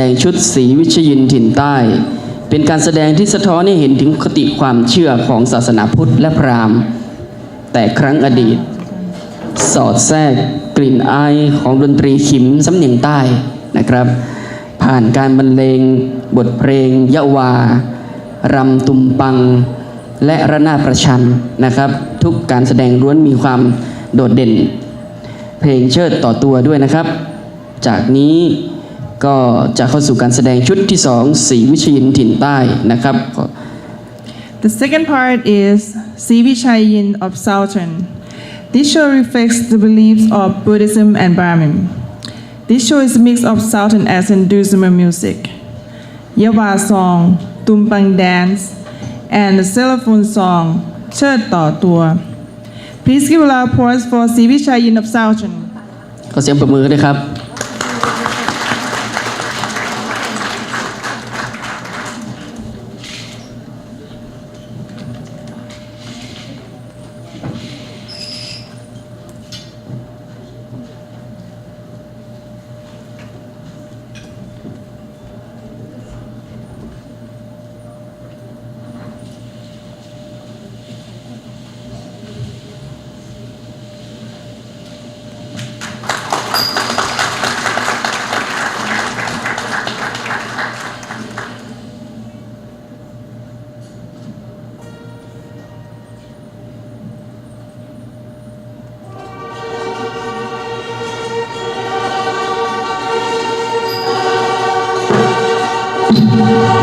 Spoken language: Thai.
ดงชุดสีวิชยินถิ่นใต้ เป็นการแสดงที่สะท้อนให้เห็นถึงคติความเชื่อของศาสนาพุทธและพราหมณ์ แต่ครั้งอดีต สอดแทรกกลิ่นอายของดนตรีขิมสำเนียงใต้นะครับ ผ่านการบรรเลงบทเพลงยะวารำตุมปัง และระนาดประชันนะครับ ทุกการแสดงล้วนมีความโดดเด่น เพลงเชิดต่อตัวด้วยนะครับ จากนี้ ก็จะเข้าสู่การแสดงชุดที่สองสีวิชยินถิ่นใต้นะครับขอ The second part is Sivi Chayin of Southern. This show reflects the beliefs of Buddhism and Brahmin. This show is a mix of Southern and Hinduism music, Yawa song, Tumpang dance, and the xylophone song, Chert Ta Tua. Please give a loud applause for Sivi Chayin of Southern. ขอเสียงปรบมือด้วยครับ Please